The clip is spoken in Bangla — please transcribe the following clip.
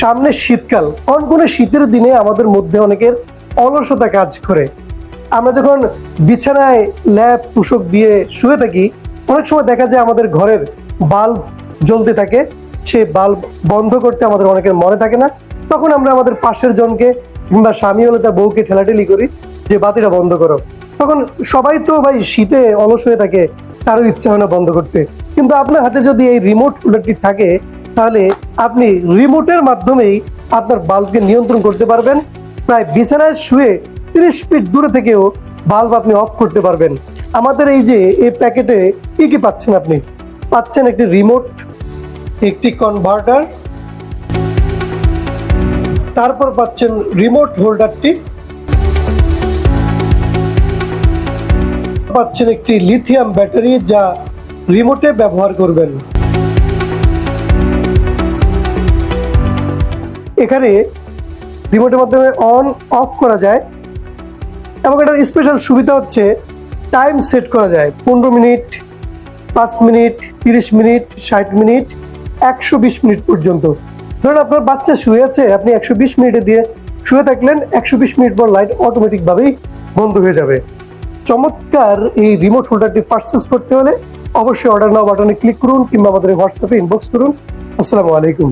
সামনে শীতকাল। কনকনে শীতের দিনে আমাদের মধ্যে অনেকের অলসতা কাজ করে। আমরা যখন বিছানায় ল্যাপ তুষক দিয়ে শুয়ে থাকি, অনেক সময় দেখা যায় আমাদের ঘরের বাল্ব জ্বলতে থাকে। সে বাল্ব বন্ধ করতে আমাদের অনেকের মনে থাকে না। তখন আমরা আমাদের পাশের জনকে কিংবা স্বামী হলে তার বউকে ঠেলাঠেলি করি যে, বাতিটা বন্ধ করো। তখন সবাই তো ভাই শীতে অলস হয়ে থাকে, তারও ইচ্ছা হয় না বন্ধ করতে। কিন্তু আপনার হাতে যদি এই রিমোট কুলারটি থাকে তাহলে আপনি রিমোটের মাধ্যমেই আপনার বাল্বকে নিয়ন্ত্রণ করতে পারবেন। প্রায় বিছানায় শুয়ে তিরিশ ফিট দূরে থেকেও বাল্ব আপনি অফ করতে পারবেন। আমাদের এই যে, এই প্যাকেটে কি কি পাচ্ছেন আপনি? পাচ্ছেন একটি রিমোট একটি কনভার্টার তারপর পাচ্ছেন রিমোট হোল্ডারটি পাচ্ছেন একটি লিথিয়াম ব্যাটারি যা রিমোটে ব্যবহার করবেন। এখানে রিমোটের মাধ্যমে অন অফ করা যায় এবং এটার স্পেশাল সুবিধা হচ্ছে টাইম সেট করা যায়। পনেরো মিনিট, পাঁচ মিনিট, তিরিশ মিনিট, ষাট মিনিট, একশো বিশ মিনিট পর্যন্ত। ধরুন আপনার বাচ্চা শুয়ে আছে, আপনি একশো বিশ মিনিটে দিয়ে শুয়ে থাকলেন, একশো বিশ মিনিট পর লাইট অটোমেটিকভাবেই বন্ধ হয়ে যাবে। চমৎকার এই রিমোট হোল্ডারটি পারচেস করতে হলে অবশ্যই অর্ডার নাও বাটনে ক্লিক করুন কিংবা আমাদের হোয়াটসঅ্যাপে ইনবক্স করুন। আসসালামু আলাইকুম।